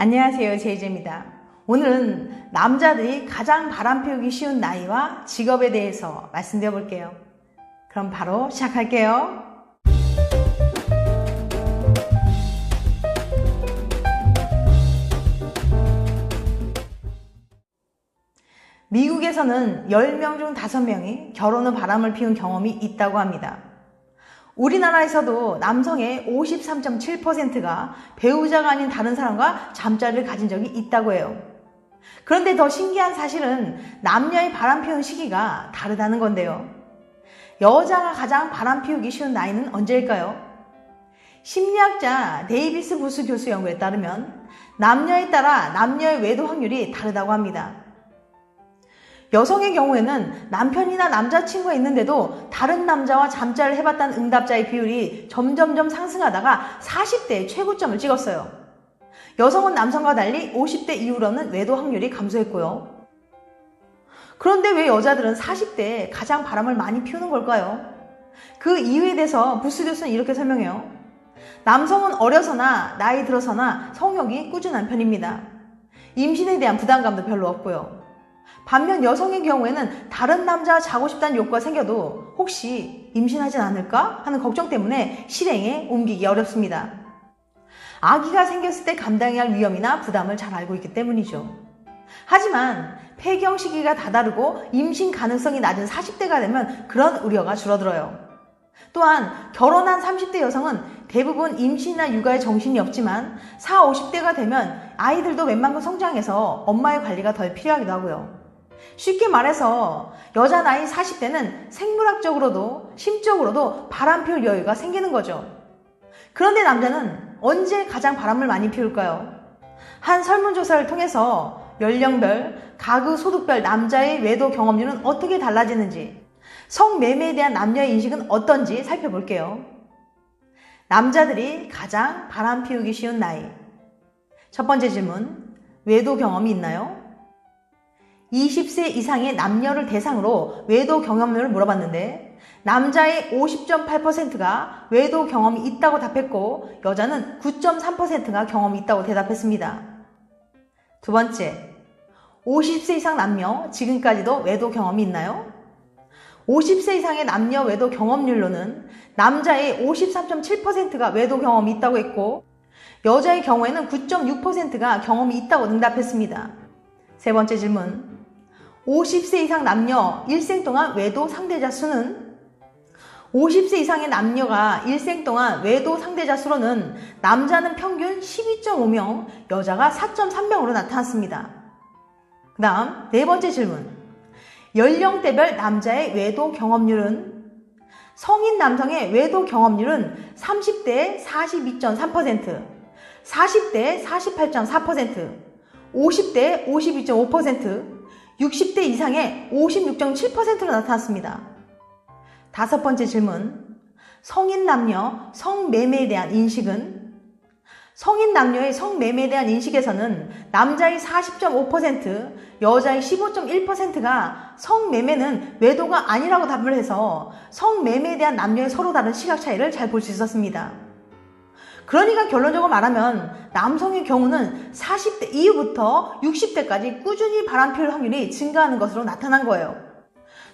안녕하세요. 제이제입니다. 오늘은 남자들이 가장 바람 피우기 쉬운 나이와 직업에 대해서 말씀드려 볼게요. 그럼 바로 시작할게요. 미국에서는 10명 중 5명이 결혼 후 바람을 피운 경험이 있다고 합니다. 우리나라에서도 남성의 53.7%가 배우자가 아닌 다른 사람과 잠자리를 가진 적이 있다고 해요. 그런데 더 신기한 사실은 남녀의 바람 피우는 시기가 다르다는 건데요. 여자가 가장 바람 피우기 쉬운 나이는 언제일까요? 심리학자 데이비스 부스 교수 연구에 따르면 남녀에 따라 남녀의 외도 확률이 다르다고 합니다. 여성의 경우에는 남편이나 남자친구가 있는데도 다른 남자와 잠자를 해봤다는 응답자의 비율이 점점점 상승하다가 40대에 최고점을 찍었어요. 여성은 남성과 달리 50대 이후로는 외도 확률이 감소했고요. 그런데 왜 여자들은 40대에 가장 바람을 많이 피우는 걸까요? 그 이유에 대해서 부스 교수는 이렇게 설명해요. 남성은 어려서나 나이 들어서나 성욕이 꾸준한 편입니다. 임신에 대한 부담감도 별로 없고요. 반면 여성의 경우에는 다른 남자와 자고 싶다는 욕구가 생겨도 혹시 임신하진 않을까 하는 걱정 때문에 실행에 옮기기 어렵습니다. 아기가 생겼을 때 감당해야 할 위험이나 부담을 잘 알고 있기 때문이죠. 하지만 폐경 시기가 다다르고 임신 가능성이 낮은 40대가 되면 그런 우려가 줄어들어요. 또한 결혼한 30대 여성은 대부분 임신이나 육아에 정신이 없지만 40, 50대가 되면 아이들도 웬만큼 성장해서 엄마의 관리가 덜 필요하기도 하고요. 쉽게 말해서 여자 나이 40대는 생물학적으로도 심적으로도 바람 피울 여유가 생기는 거죠. 그런데 남자는 언제 가장 바람을 많이 피울까요? 한 설문조사를 통해서 연령별, 가구 소득별 남자의 외도 경험률은 어떻게 달라지는지, 성매매에 대한 남녀의 인식은 어떤지 살펴볼게요. 남자들이 가장 바람 피우기 쉬운 나이. 첫 번째 질문, 외도 경험이 있나요? 20세 이상의 남녀를 대상으로 외도 경험률을 물어봤는데 남자의 50.8%가 외도 경험이 있다고 답했고 여자는 9.3%가 경험이 있다고 대답했습니다. 두 번째, 50세 이상 남녀 지금까지도 외도 경험이 있나요? 50세 이상의 남녀 외도 경험률로는 남자의 53.7%가 외도 경험이 있다고 했고 여자의 경우에는 9.6%가 경험이 있다고 응답했습니다. 세 번째 질문. 50세 이상 남녀 일생 동안 외도 상대자 수는 50세 이상의 남녀가 일생 동안 외도 상대자 수로는 남자는 평균 12.5명, 여자가 4.3명으로 나타났습니다. 그 다음 네 번째 질문. 연령대별 남자의 외도 경험률은 성인 남성의 외도 경험률은 30대 42.3%, 40대 48.4%, 50대 52.5%, 60대 이상의 56.7%로 나타났습니다. 다섯 번째 질문. 성인 남녀 성매매에 대한 인식은 성인 남녀의 성매매에 대한 인식에서는 남자의 40.5%, 여자의 15.1%가 성매매는 외도가 아니라고 답을 해서 성매매에 대한 남녀의 서로 다른 시각 차이를 잘 볼 수 있었습니다. 그러니까 결론적으로 말하면 남성의 경우는 40대 이후부터 60대까지 꾸준히 바람 피울 확률이 증가하는 것으로 나타난 거예요.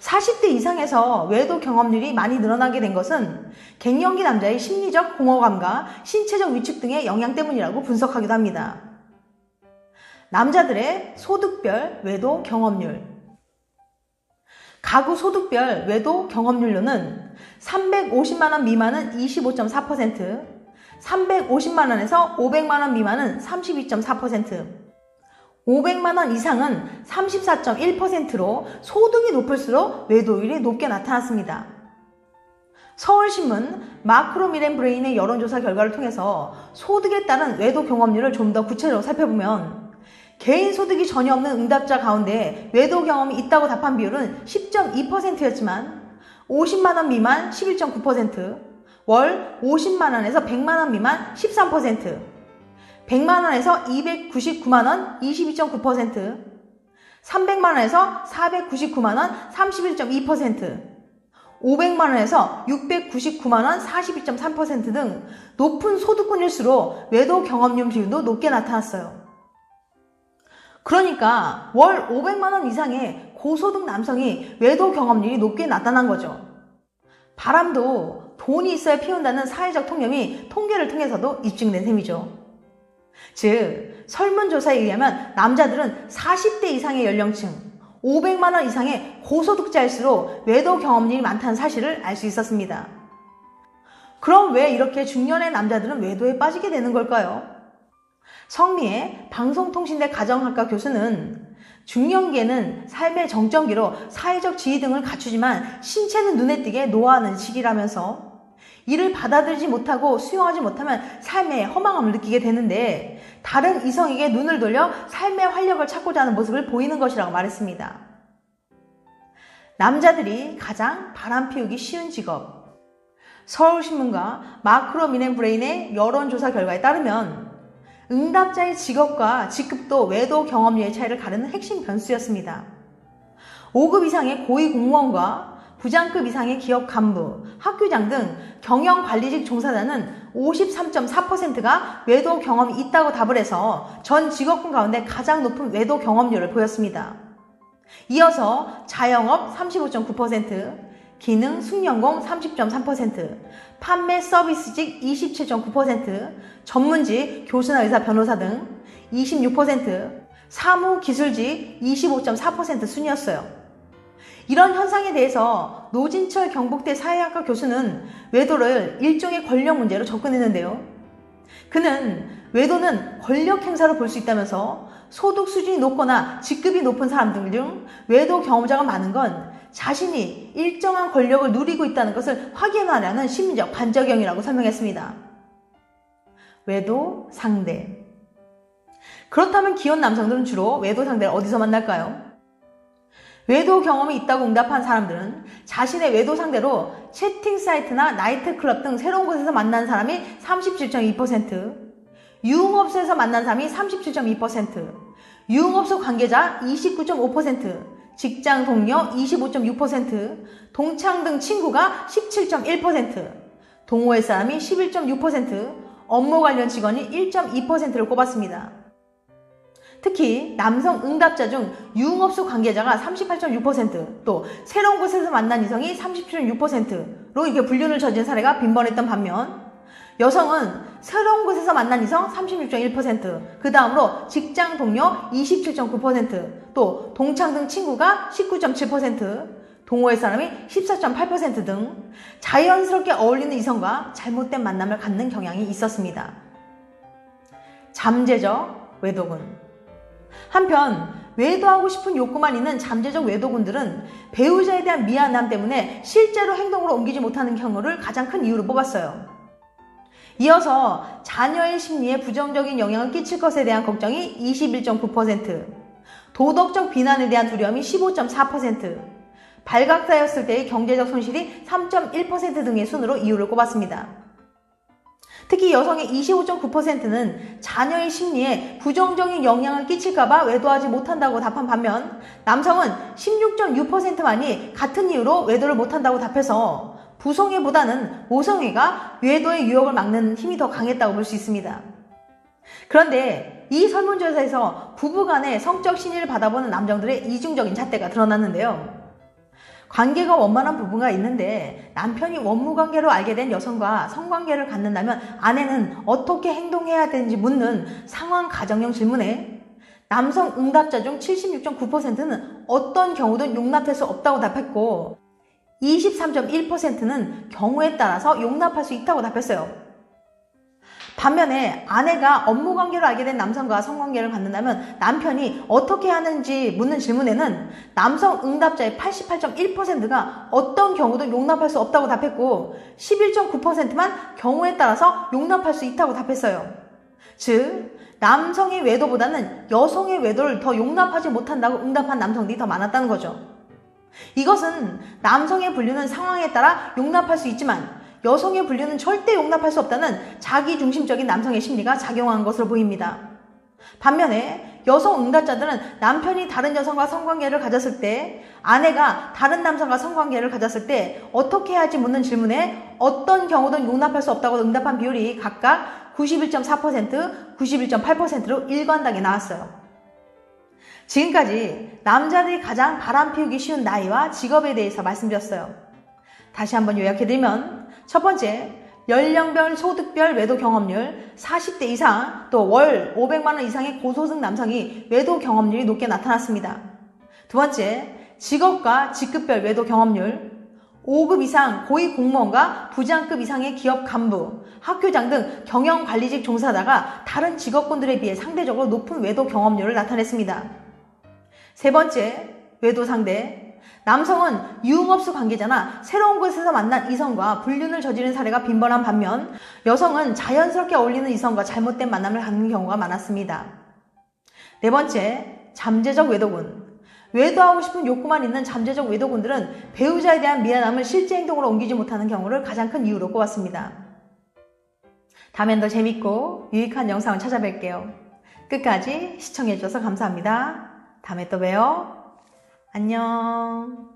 40대 이상에서 외도 경험률이 많이 늘어나게 된 것은 갱년기 남자의 심리적 공허감과 신체적 위축 등의 영향 때문이라고 분석하기도 합니다. 남자들의 소득별 외도 경험률 가구 소득별 외도 경험률로는 350만원 미만은 25.4%, 350만 원에서 500만 원 미만은 32.4%, 500만 원 이상은 34.1%로 소득이 높을수록 외도율이 높게 나타났습니다. 서울신문 마크로 미렌 브레인의 여론조사 결과를 통해서 소득에 따른 외도 경험률을 좀 더 구체적으로 살펴보면 개인 소득이 전혀 없는 응답자 가운데 외도 경험이 있다고 답한 비율은 10.2%였지만 50만원 미만 11.9%, 월 50만원에서 100만원 미만 13%, 100만원에서 299만원 22.9%, 300만원에서 499만원 31.2%, 500만원에서 699만원 42.3%등 높은 소득권일수록 외도 경험률 비율도 높게 나타났어요. 그러니까 월 500만원 이상의 고소득 남성이 외도 경험률이 높게 나타난 거죠. 바람도 돈이 있어야 피운다는 사회적 통념이 통계를 통해서도 입증된 셈이죠. 즉, 설문조사에 의하면 남자들은 40대 이상의 연령층, 500만원 이상의 고소득자일수록 외도 경험률이 많다는 사실을 알 수 있었습니다. 그럼 왜 이렇게 중년의 남자들은 외도에 빠지게 되는 걸까요? 성미의 방송통신대 가정학과 교수는 중년기에는 삶의 정점기로 사회적 지위 등을 갖추지만 신체는 눈에 띄게 노화하는 시기라면서 이를 받아들이지 못하고 수용하지 못하면 삶의 허망함을 느끼게 되는데 다른 이성에게 눈을 돌려 삶의 활력을 찾고자 하는 모습을 보이는 것이라고 말했습니다. 남자들이 가장 바람 피우기 쉬운 직업. 서울신문과 마크로 미넨브레인의 여론조사 결과에 따르면 응답자의 직업과 직급도 외도 경험률의 차이를 가르는 핵심 변수였습니다. 5급 이상의 고위 공무원과 부장급 이상의 기업 간부, 학교장 등 경영 관리직 종사자는 53.4%가 외도 경험이 있다고 답을 해서 전 직업군 가운데 가장 높은 외도 경험률을 보였습니다. 이어서 자영업 35.9%, 기능 숙련공 30.3%, 판매 서비스직 27.9%, 전문직 교수나 의사 변호사 등 26%, 사무 기술직 25.4% 순이었어요. 이런 현상에 대해서 노진철 경북대 사회학과 교수는 외도를 일종의 권력 문제로 접근했는데요. 그는 외도는 권력 행사로 볼 수 있다면서 소득 수준이 높거나 직급이 높은 사람들 중 외도 경험자가 많은 건 자신이 일정한 권력을 누리고 있다는 것을 확인하려는 심리적 반작용이라고 설명했습니다. 외도 상대. 그렇다면 기혼 남성들은 주로 외도 상대를 어디서 만날까요? 외도 경험이 있다고 응답한 사람들은 자신의 외도 상대로 채팅 사이트나 나이트클럽 등 새로운 곳에서 만난 사람이 37.2%, 유흥업소에서 만난 사람이 37.2%, 유흥업소 관계자 29.5%, 직장 동료 25.6%, 동창 등 친구가 17.1%, 동호회 사람이 11.6%, 업무 관련 직원이 1.2%를 꼽았습니다. 특히 남성 응답자 중 유흥업소 관계자가 38.6%, 또 새로운 곳에서 만난 이성이 37.6%로 이게 불륜을 저진 사례가 빈번했던 반면 여성은 새로운 곳에서 만난 이성 36.1%, 그 다음으로 직장 동료 27.9%, 또 동창 등 친구가 19.7%, 동호회 사람이 14.8%등 자연스럽게 어울리는 이성과 잘못된 만남을 갖는 경향이 있었습니다. 잠재적 외도군. 한편 외도하고 싶은 욕구만 있는 잠재적 외도군들은 배우자에 대한 미안함 때문에 실제로 행동으로 옮기지 못하는 경우를 가장 큰 이유로 뽑았어요. 이어서 자녀의 심리에 부정적인 영향을 끼칠 것에 대한 걱정이 21.9%, 도덕적 비난에 대한 두려움이 15.4%, 발각사였을 때의 경제적 손실이 3.1% 등의 순으로 이유를 꼽았습니다. 특히 여성의 25.9%는 자녀의 심리에 부정적인 영향을 끼칠까봐 외도하지 못한다고 답한 반면 남성은 16.6%만이 같은 이유로 외도를 못한다고 답해서 부성애보다는 모성애가 외도의 유혹을 막는 힘이 더 강했다고 볼 수 있습니다. 그런데 이 설문조사에서 부부간의 성적 신의를 받아보는 남성들의 이중적인 잣대가 드러났는데요. 관계가 원만한 부부가 있는데 남편이 원무 관계로 알게 된 여성과 성관계를 갖는다면 아내는 어떻게 행동해야 되는지 묻는 상황 가정형 질문에 남성 응답자 중 76.9%는 어떤 경우든 용납할 수 없다고 답했고 23.1%는 경우에 따라서 용납할 수 있다고 답했어요. 반면에 아내가 업무 관계로 알게 된 남성과 성관계를 갖는다면 남편이 어떻게 하는지 묻는 질문에는 남성 응답자의 88.1%가 어떤 경우도 용납할 수 없다고 답했고 11.9%만 경우에 따라서 용납할 수 있다고 답했어요. 즉, 남성의 외도보다는 여성의 외도를 더 용납하지 못한다고 응답한 남성들이 더 많았다는 거죠. 이것은 남성의 분류는 상황에 따라 용납할 수 있지만 여성의 분류는 절대 용납할 수 없다는 자기중심적인 남성의 심리가 작용한 것으로 보입니다. 반면에 여성 응답자들은 남편이 다른 여성과 성관계를 가졌을 때 아내가 다른 남성과 성관계를 가졌을 때 어떻게 해야지 묻는 질문에 어떤 경우든 용납할 수 없다고 응답한 비율이 각각 91.4%, 91.8%로 일관되게 나왔어요. 지금까지 남자들이 가장 바람 피우기 쉬운 나이와 직업에 대해서 말씀드렸어요. 다시 한번 요약해드리면 첫 번째, 연령별, 소득별 외도 경험률 40대 이상 또 월 500만 원 이상의 고소득 남성이 외도 경험률이 높게 나타났습니다. 두 번째, 직업과 직급별 외도 경험률 5급 이상 고위 공무원과 부장급 이상의 기업 간부, 학교장 등 경영 관리직 종사자가 다른 직업군들에 비해 상대적으로 높은 외도 경험률을 나타냈습니다. 세 번째, 외도 상대. 남성은 유흥업소 관계자나 새로운 곳에서 만난 이성과 불륜을 저지른 사례가 빈번한 반면 여성은 자연스럽게 어울리는 이성과 잘못된 만남을 갖는 경우가 많았습니다. 네 번째, 잠재적 외도군. 외도하고 싶은 욕구만 있는 잠재적 외도군들은 배우자에 대한 미안함을 실제 행동으로 옮기지 못하는 경우를 가장 큰 이유로 꼽았습니다. 다음엔 더 재밌고 유익한 영상을 찾아뵐게요. 끝까지 시청해주셔서 감사합니다. 다음에 또 봬요. 안녕.